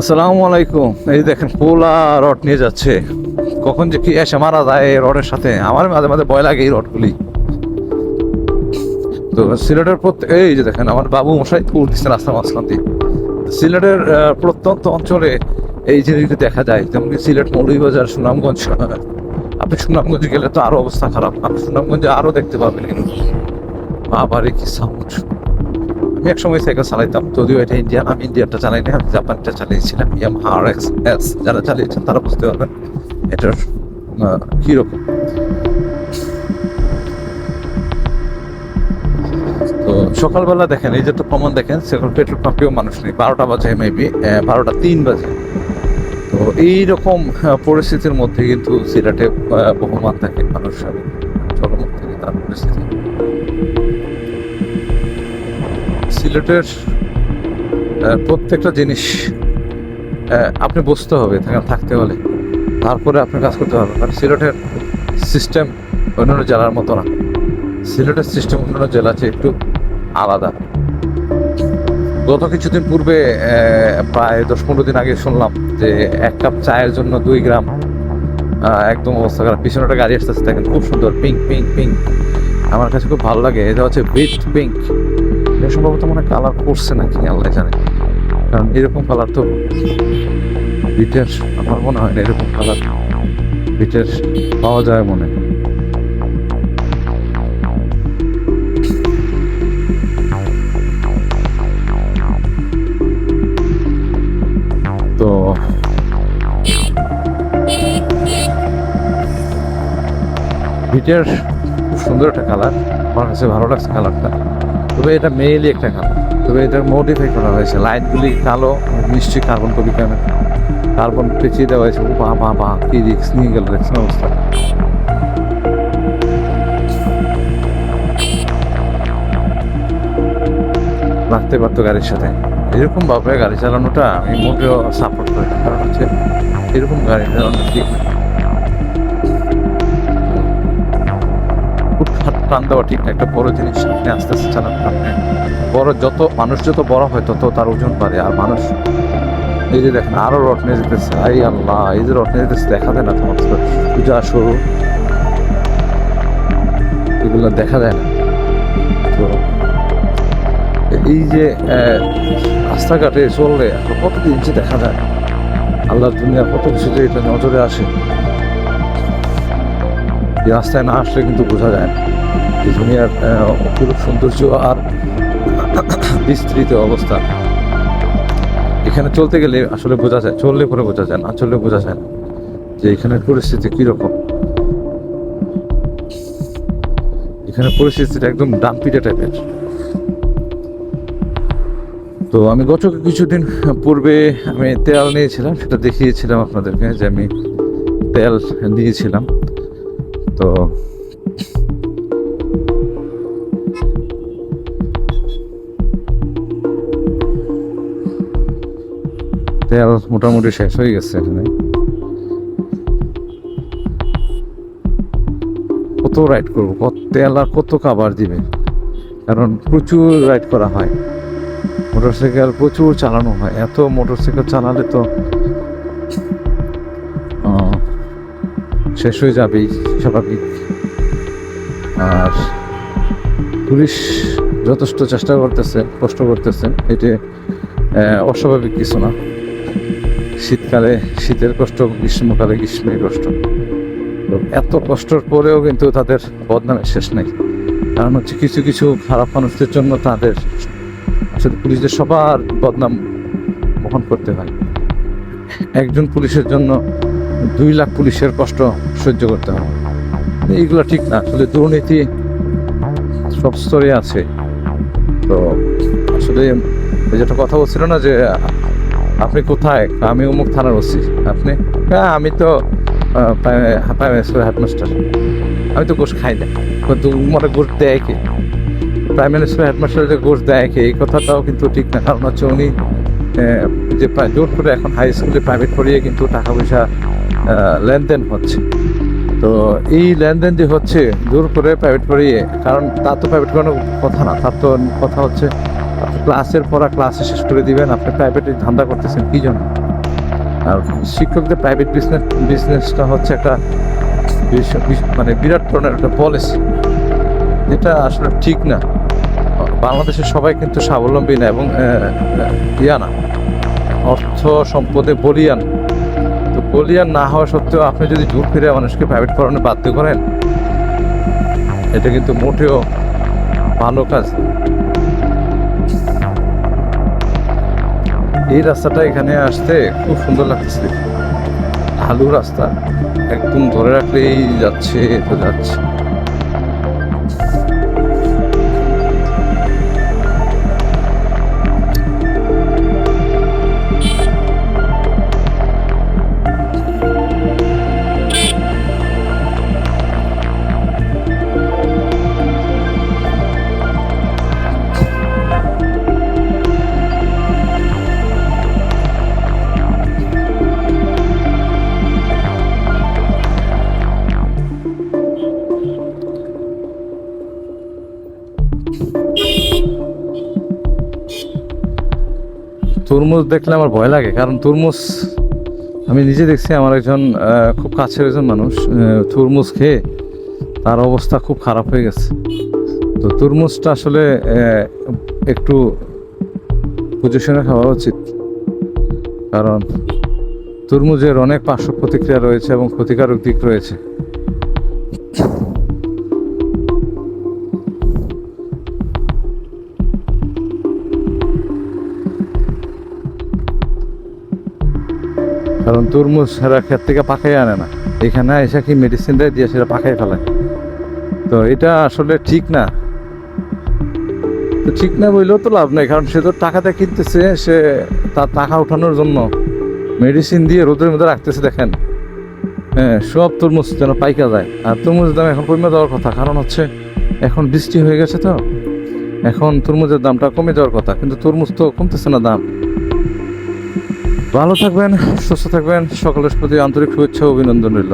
আসসালামু আলাইকুম। এই দেখেন, পোলা রড নিয়ে যাচ্ছে। কখন যে কি এসে মারা যায় এই রডের সাথে। আমার মাঝে মাঝে ভয় লাগে এই রডগুলি। তো সিলেটের প্রত্যেক এই যে দেখেন, আমার বাবু মশাই তুল দিচ্ছে রাস্তা মাঝখান দিয়ে। সিলেটের প্রত্যন্ত অঞ্চলে এই জিনিসটি দেখা যায়। যেমন সিলেট মৌলভীবাজার, সুনামগঞ্জ আপনি সুনামগঞ্জে গেলে তো আরও অবস্থা খারাপ। আপনি সুনামগঞ্জে আরও দেখতে পাবেন। কিন্তু বাবারে কি সাউন্ড এক সময় সাইকেল চালাইতাম, যদিও এটা ইন্ডিয়ান আমি ইন্ডিয়ানটা চালাই না আমি জাপানটা চালিয়েছিলাম ইয়াম আর এক্স এস যারা চালিয়েছেন তারা বুঝতে পারবেন এটার কীরকম তো সকালবেলা দেখেন, এই যে একটা প্রমাণ দেখেন, সেখানে পেট্রোল পাম্পেও মানুষ নেই, বারোটা বাজে মেবি বারোটা তিন বাজে। তো এইরকম পরিস্থিতির মধ্যে কিন্তু সিরাটে বহমান থাকে, মানুষ চলমান থাকে তার পরিস্থিতি। সিলেটের প্রত্যেকটা জিনিস আপনি বুঝতে হবে থাকতে হলে। তারপরে আপনি কাজ করতে পারবেন কারণ সিলেটের সিস্টেম অন্যান্য জেলার মতো না। সিলেটের সিস্টেম অন্যান্য জেলা চেয়ে একটু আলাদা। গত কিছুদিন পূর্বে প্রায় দশ পনেরো দিন আগে শুনলাম যে এক কাপ চায়ের জন্য দুই গ্রাম একদম অবস্থা খারাপ। পিছনে একটা গাড়ি আসতেছে, দেখেন খুব সুন্দর পিঙ্ক পিঙ্ক পিঙ্ক আমার কাছে খুব ভালো লাগে। এটা হচ্ছে বিট পিঙ্ক এটা সম্ভবত মনে কালার করছে নাকি, আল্লাহ জানে কারণ এরকম কালার তো বিটের আমার মনে হয় না এরকম কালার বিটের পাওয়া যায় মনে। তো বিটের খুব সুন্দর একটা কালার আমার কাছে ভালো লাগছে কালারটা তবে এটা মেইলি একটা কালার তবে এটার মডিফাই করা হয়েছে। লাইটগুলি কালো নিশ্চয়ই কার্বন কপি কেন? কার্বন পেঁচিয়ে দেওয়া হয়েছে। বা বা বা কি রিক্স নিয়ে গেল দেখছেন অবস্থা? রাখতে পারতো গাড়ির সাথে। এরকম ভাবে গাড়ি চালানোটা আমি মোটেও সাপোর্ট করি কারণ হচ্ছে এরকম গাড়ি চালানো ঠিক টান দেওয়া ঠিক না, একটা বড় জিনিস আপনি আস্তে আস্তে চালান বড় যত, মানুষ যত বড় হয় তত তার ওজন বাড়ে। আর মানুষ, এই যে দেখেন, আরও রট নিয়ে যেতেছে। আই আল্লাহ, এই যে রট নিয়ে যেতেছে, দেখা যায় না তোমার পূজা শুরু। এগুলো দেখা যায় না। তো এই যে রাস্তাঘাটে চললে কত ইঞ্চি দেখা যায়? আল্লাহর দুনিয়ার কত কিছু যে এটা নজরে আসে। রাস্তায় না আসলে কিন্তু বোঝা যায় না। দুনিয়ার আহ, অপরূপ সৌন্দর্য আর বিস্তৃত অবস্থা। এখানে চলতে গেলে আসলে বোঝা যায় চললে পরে বোঝা যায় না চললে বোঝা যায় না যে এখানের পরিস্থিতি কীরকম। এখানে পরিস্থিতিটা একদম ডাম্পিটা টাইপের। তো আমি গত কিছুদিন পূর্বে আমি তেল নিয়েছিলাম সেটা দেখিয়েছিলাম আপনাদেরকে যে আমি তেল নিয়েছিলাম। তো তেল মোটামুটি শেষ হয়ে গেছে এখানে। কত রাইড করব? কত তেল আর কত কাবার দিবে? কারণ প্রচুর রাইড করা হয়। মোটরসাইকেল প্রচুর চালানো হয়। এত মোটরসাইকেল চালালে তো শেষ হয়ে যাবেই স্বাভাবিক। আর পুলিশ যথেষ্ট চেষ্টা করতেছে, কষ্ট করতেছে। এটি অস্বাভাবিক কিছু না। শীতকালে শীতের কষ্ট, গ্রীষ্মকালে গ্রীষ্মের কষ্ট। এত কষ্টের পরেও কিন্তু তাদের বদনামের শেষ নেই। কারণ হচ্ছে কিছু কিছু খারাপ মানুষদের জন্য তাদের আসলে পুলিশদের সবার বদনাম বহন করতে হয়। একজন পুলিশের জন্য দুই লাখ পুলিশের কষ্ট সহ্য করতে হয়। এইগুলো ঠিক না। আসলে দুর্নীতি সব স্তরে আছে। তো আসলে যেটা কথা বলছিল না যে আপনি কোথায়? আমি অমুক থানার ওসি। আপনি? হ্যাঁ আমি তো প্রাইমারি স্কুলের হেডমাস্টার। আমি তো গোশ খাই না। কিন্তু মনে দেয় কি? প্রাইমারি স্কুল হেডমাস্টার যে গোশ দেয় কি? এই কথাটাও কিন্তু ঠিক না। কারণ হচ্ছে উনি যে জোর করে এখন হাই স্কুলে প্রাইভেট পড়িয়ে কিন্তু টাকা পয়সা লেনদেন হচ্ছে। তো এই লেনদেন যে হচ্ছে, জোর করে প্রাইভেট পড়িয়ে, কারণ তার তো প্রাইভেট কোনো কথা না। তার তো কথা হচ্ছে ক্লাসের পড়া ক্লাসে শেষ করে দিবেন। আপনি প্রাইভেটে ধান্দা করতেছেন, কি জন্য? আর শিক্ষকদের প্রাইভেট বিজনেস বিজনেসটা হচ্ছে একটা মানে বিরাট ধরনের একটা পলিসি যেটা আসলে ঠিক না। বাংলাদেশের সবাই কিন্তু স্বাবলম্বী না এবং ইয়া না। অর্থ সম্পদে বলিয়ান। তো বলিয়ান না হওয়া সত্ত্বেও আপনি যদি জোর ফিরে মানুষকে প্রাইভেট করানো বাধ্য করেন, এটা কিন্তু মোটেও ভালো কাজ এই রাস্তাটা এখানে আসতে খুব সুন্দর লাগতেছে। ঢালু রাস্তা। একদম ধরে রাখলেই যাচ্ছে, তো যাচ্ছে। তরমুজ দেখলে আমার ভয় লাগে, কারণ তরমুজ, আমি নিজে দেখছি আমার একজন খুব কাছের একজন মানুষ তরমুজ খেয়ে তার অবস্থা খুব খারাপ হয়ে গেছে। তো তরমুজটা আসলে একটু পজিশনে খাওয়া উচিত। কারণ তরমুজের অনেক পার্শ্ব প্রতিক্রিয়া রয়েছে এবং ক্ষতিকারক দিক রয়েছে। কারণ তরমুজ সেরা ক্ষেত থেকে পাকাই আনে না। এখানে এসে কি মেডিসিন দেয় দিয়ে সেটা পাকাই ফেলায় তো এটা আসলে ঠিক না। তো ঠিক না বললেও তো লাভ নেই, কারণ সে তো টাকাতে কিনতেছে, সে তার টাকা ওঠানোর জন্য মেডিসিন দিয়ে রোদের মধ্যে রাখতেছে, দেখেন। হ্যাঁ সব তরমুজ যেন পাইকা যায়। আর তরমুজের দাম এখন কমে যাওয়ার কথা, কারণ হচ্ছে এখন বৃষ্টি হয়ে গেছে তো। এখন তরমুজের দামটা কমে যাওয়ার কথা, কিন্তু তরমুজ তো কমতেছে না দাম। ভালো থাকবেন সুস্থ থাকবেন। সকলের প্রতি আন্তরিক শুভেচ্ছা অভিনন্দন রইল।